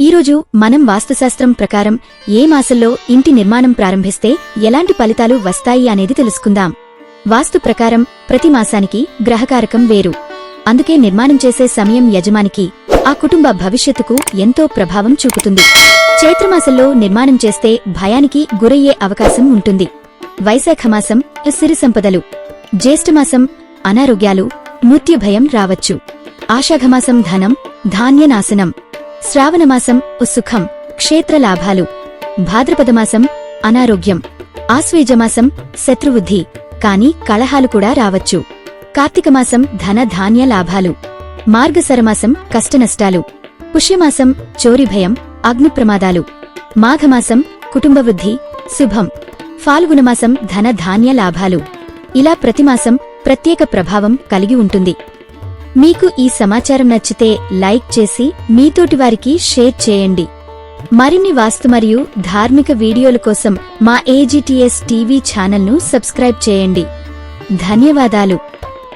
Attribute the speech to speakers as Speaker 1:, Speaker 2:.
Speaker 1: ఈరోజు మనం వాస్తుశాస్త్రం ప్రకారం ఏ మాసంలో ఇంటి నిర్మాణం ప్రారంభిస్తే ఎలాంటి ఫలితాలు వస్తాయి అనేది తెలుసుకుందాం. వాస్తు ప్రకారం ప్రతి మాసానికి గ్రహకారకం వేరు. అందుకే నిర్మాణం చేసే సమయం యజమానికి ఆ కుటుంబ భవిష్యత్తుకు ఎంతో ప్రభావం చూపుతుంది. చైత్రమాసంలో నిర్మాణం చేస్తే భయానికి గురయ్యే అవకాశం ఉంటుంది. వైశాఖమాసం సిరి సంపదలు జ్యేష్ఠమాసం అనారోగ్యాలు మృత్యుభయం రావచ్చు. ఆషాఘమాసం ధనం ధాన్యనాశనం. శ్రావణమాసం సుఖం క్షేత్రలాభాలు. భాద్రపదమాసం అనారోగ్యం. ఆశ్వేజమాసం శత్రువుద్ధి. కాని కలహాలు కూడా రావచ్చు. కార్తీకమాసం ధన ధాన్య లాభాలు. మార్గసరమాసం కష్టనష్టాలు. పుష్యమాసం చోరిభయం అగ్నిప్రమాదాలు మాఘమాసం కుటుంబవృద్ధి శుభం. ఫాల్గుణమాసం ధన ధాన్య లాభాలు. ఇలా ప్రతిమాసం ప్రత్యేక ప్రభావం కలిగి ఉంటుంది. మీకు ఈ సమాచారం నచ్చితే లైక్ చేసి మీతోటి వారికి షేర్ చేయండి. మరిన్ని వాస్తు మరియు ధార్మిక వీడియోల కోసం మా ఏజీటీఎస్ టీవీ ఛానల్ను సబ్స్క్రైబ్ చేయండి. ధన్యవాదాలు.